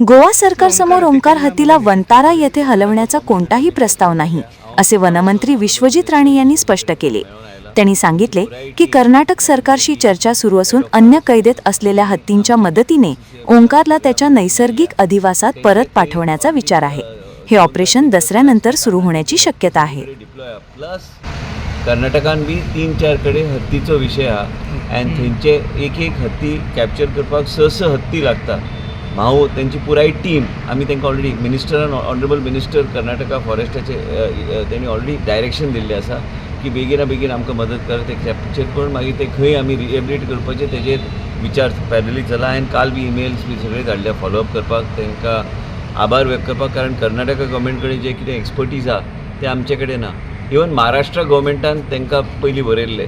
गोवा सरकारसमोर ओंकार हत्तीला वंतारा येथे हलवण्याचा कोणताही प्रस्ताव नाही असे वनमंत्री विश्वजित राणे यांनी स्पष्ट केले. त्यांनी सांगितले की कर्नाटक सरकारशी चर्चा सुरू असून अन्य कैदेत असलेल्या हत्तींच्या मदतीने ओंकारला त्याच्या नैसर्गिक अधिवासात परत पाठवण्याचा विचार आहे. हे ऑपरेशन दसऱ्यानंतर सुरू होण्याची शक्यता आहे. कर्नाटकान बी तीन चार कडेन हत्तीचो विशय आहा आनी थंयचे एक एक हत्ती कॅप्चर करपाक स स हत्ती लागता हांव तेंची पुराय टीम आमी तेंकां ऑलरेडी मिनिस्टरान ऑनरेबल मिनिस्टर कर्नाटका फॉरेस्टाचे तेणी ऑलरेडी डायरेक्शन दिल्लें आसा की बेगिना बेगीन आमकां मदत कर ते कॅप्चर करून मागीर ते खंय आमी रिएबिलिट करपाचे तेजेर विचार पॅरली जाला हांवें काल बी इमेल्स बी सगळे धाडल्या फॉलोअप करपाक तांकां आभार व्यक्त करपाक कारण कर्नाटका गव्हर्मेंट कडेन जे कितें एक्सपर्टीज आहा ते आमचे कडेन ना इवन महाराष्ट्रा गव्हर्मेंटान तांकां पयलीं बरयल्लें.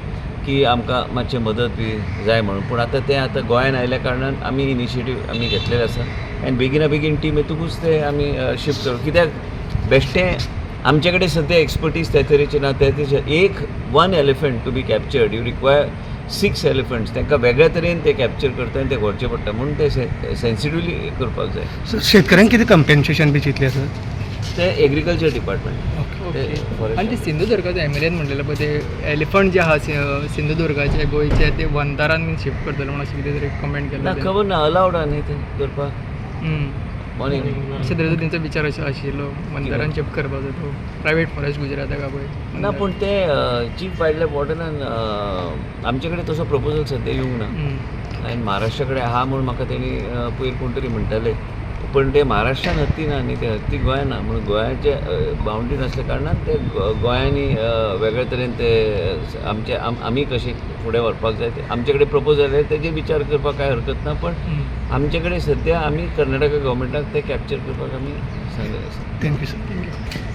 की आमकां मातशें मदत बी जाय म्हणून. पूण आतां तें आतां गोंयान आयल्या कारणान आमी इनिशिएटीव आमी घेतलेले आसा. आनी बेगिना बेगीन टीम येतकूच ते आमी शिफ्ट करू. कित्याक? बेश्टें आमचे कडेन सद्या एक्सपर्टीज त्या तरेचे ना. त्या तरेचे एक one elephant to be captured you require six elephants तांकां वेगळ्या तरेन ते कॅप्चर करता आनी ते व्हरचे पडटा. म्हणून ते सेन्सिटिवली करपाक जाय. शेतकऱ्यांक कितें कंपेन्सेशन बी चिंतलें आसा ते एग्रीकल्चर डिपार्टमेंट ते आणि ते सिंधुदुर्गाचे एम एल एन म्हणलेलं पळय ते एलिफंट जे आहा सिंधुदुर्गाचे गोंयचे ते वंतारान बीन शिफ्ट करतले म्हणून अशें कितें तरी कमेंट ना केलं खबर ना अलावड आहा न्ही ते करपाक अशें तरेचो तेंचो विचार अशें आशिल्लो वंतारान शिफ्ट करपाचो तो. प्रायवेट फॉरेस्ट गुजराताक पळय ना पूण ते चीफ वायल्ड लायफ वॉर्डनान आमचे कडेन तसो प्रपोजल सद्या येवंक ना. आनी महाराष्ट्रा कडेन आहा म्हूण म्हाका तेणी पयर कोण तरी म्हणटाले पण ते महाराष्ट्रान हत्ती ना न्ही ते हत्ती गोंयान ना म्हणून गोंयाचे बावंड्री नासल्या कारणान ते गोंयांनी वेगळे तरेन ते आमचे आम- कशे फुडें व्हरपाक जाय ते आमचे कडेन प्रपोजल आहे तेजेर विचार करपाक कांय हरकत ना पण. आमचे कडेन सद्या आमी कर्नाटका गव्हर्मेंटाक ते कॅप्चर करपाक आमी सांगलेलें आसा थँक्यू सर